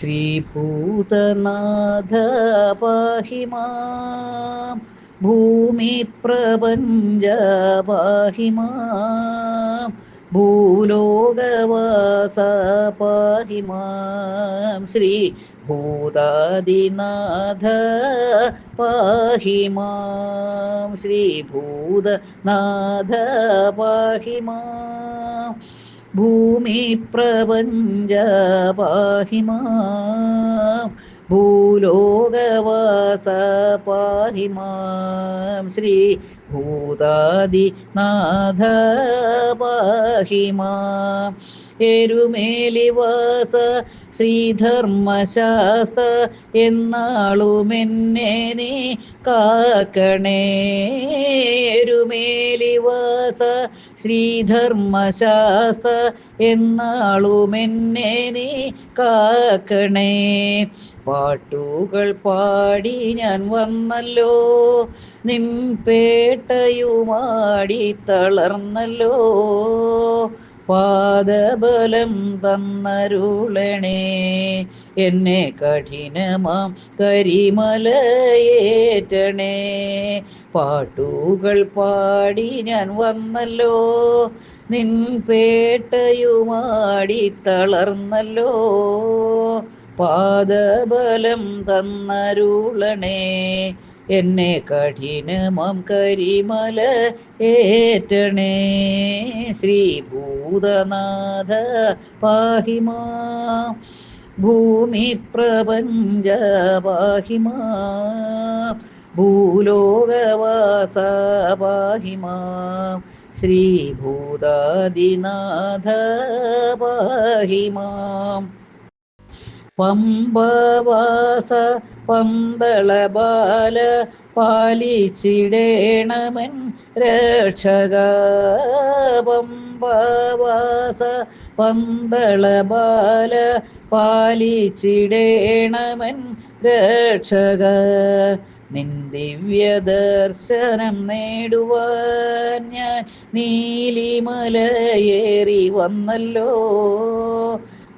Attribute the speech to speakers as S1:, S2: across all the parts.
S1: ശ്രീഭൂതനാഥ പാഹി മാം ഭൂമിപ്രപഞ്ച പാഹി മാം ഭൂലോകവാസ പാഹി മാം ശ്രീ ഭൂതാദിനാഥ പാഹി മാം ശ്രീഭൂതനാഥ പാഹി മാം ഭൂമിപ്രപഞ്ച പാഹി മാം ഭൂലോകവാസ പാഹിമാം ശ്രീ ഭൂതാദിനാഥ മാം എരുമേലിവാസ ശ്രീധർമ്മശാസ്ത്ര എന്നാളുമെന്നെ നീ കാക്കണേരുമേലിവാസ ശ്രീധർമ്മശാസ്ത്ര എന്നാളുമെന്നെ നീ കാക്കണേ. പാട്ടുകൾ പാടി ഞാൻ വന്നല്ലോ. നിൻ പേട്ടയുമാടി തളർന്നല്ലോ. പാദബലം തന്നരുളണേ. എന്നെ കഠിനമാം കരിമലയേറ്റണേ. പാട്ടുകൾ പാടി ഞാൻ വന്നല്ലോ. നിൻ പേട്ടയുമാടി തളർന്നല്ലോ. പാദബലം തന്നരുളണേ. എന്നെ കഠിനമം കരിമല ഏറ്റണേ. ശ്രീഭൂതനാഥ പാഹിമാ ഭൂമി പ്രപഞ്ച പാഹിമാ ഭൂലോകവാസ പാഹിമാ. ശ്രീഭൂതാദിനാഥ പാഹിമാം. പമ്പവാസ പന്തളബാല പാലിച്ചിടേണമൻ രക്ഷക. പമ്പവാസ പന്തളബാല പാലിച്ചിടേണമൻ രക്ഷക. നിൻ ദിവ്യദർശനം നേടുവാൻ ഞാൻ നീലിമലയേറി വന്നല്ലോ.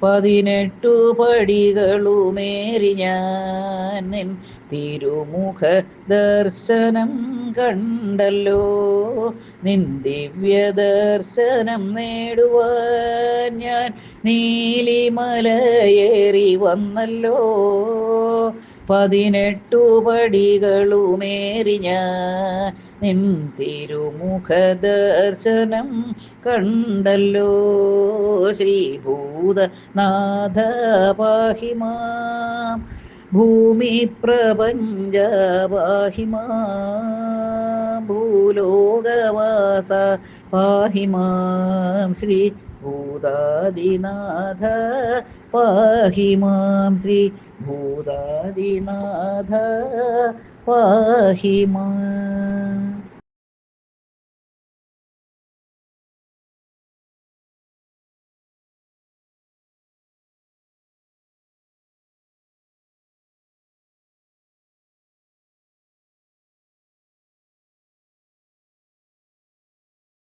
S1: പതിനെട്ടു പടികളുമേറി ഞാൻ തിരുമുഖ ദർശനം കണ്ടല്ലോ. നിൻ ദിവ്യ ദർശനം നേടുവാൻ ഞാൻ നീലിമലയേറി വന്നല്ലോ. പതിനെട്ടു പടികളുമേറിഞ്ഞ നിൻ തിരുമുഖ ദർശനം കണ്ടല്ലോ. ശ്രീഭൂതനാഥ പാഹിമാം ഭൂമി പ്രപഞ്ച പാഹിമാം ഭൂലോകവാസ പാഹിമാം ശ്രീ ഭൂതാദിനാഥ പാഹിമാം ശ്രീ ഭൂതാദിനാഥ പാഹിമാം